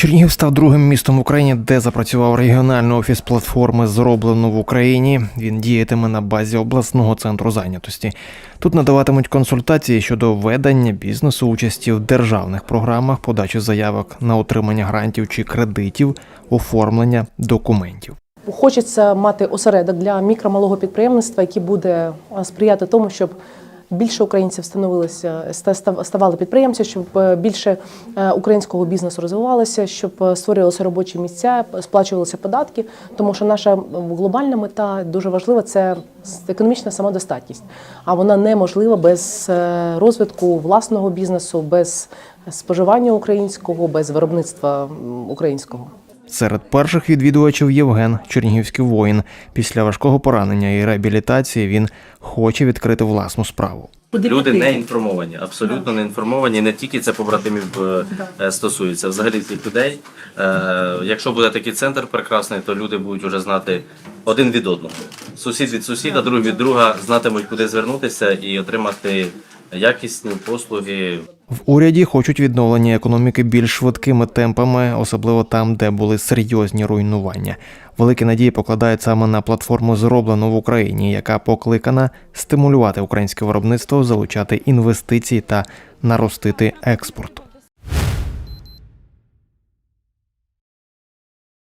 Чернігів став другим містом в Україні, де запрацював регіональний офіс платформи Зроблено в Україні. Він діятиме на базі обласного центру зайнятості. Тут надаватимуть консультації щодо ведення бізнесу, участі в державних програмах, подачі заявок на отримання грантів чи кредитів, оформлення документів. Хочеться мати осередок для мікро-малого підприємництва, який буде е, сприяти тому, щоб більше українців становилися ста- ставали підприємці, щоб е, більше е, українського бізнесу розвивалося, щоб е, створювалися робочі місця, сплачувалися податки. Тому що наша глобальна мета дуже важлива це економічна самодостатність. А вона неможлива без розвитку власного бізнесу, без споживання українського, без виробництва українського. Серед перших відвідувачів Євген, чернігівський воїн. Після важкого поранення і реабілітації він хоче відкрити власну справу. Люди не інформовані, абсолютно не інформовані. Не тільки це побратимів е, е, стосується, взагалі цих людей. Е, Якщо буде такий центр прекрасний, то люди будуть вже знати один від одного. Сусід від сусіда, друг від друга знатимуть, куди звернутися і отримати якісні послуги В уряді хочуть відновлення економіки більш швидкими темпами, особливо там, де були серйозні руйнування. Великі надії покладають саме на платформу зроблено в Україні, яка покликана стимулювати українське виробництво, залучати інвестиції та наростити експорт.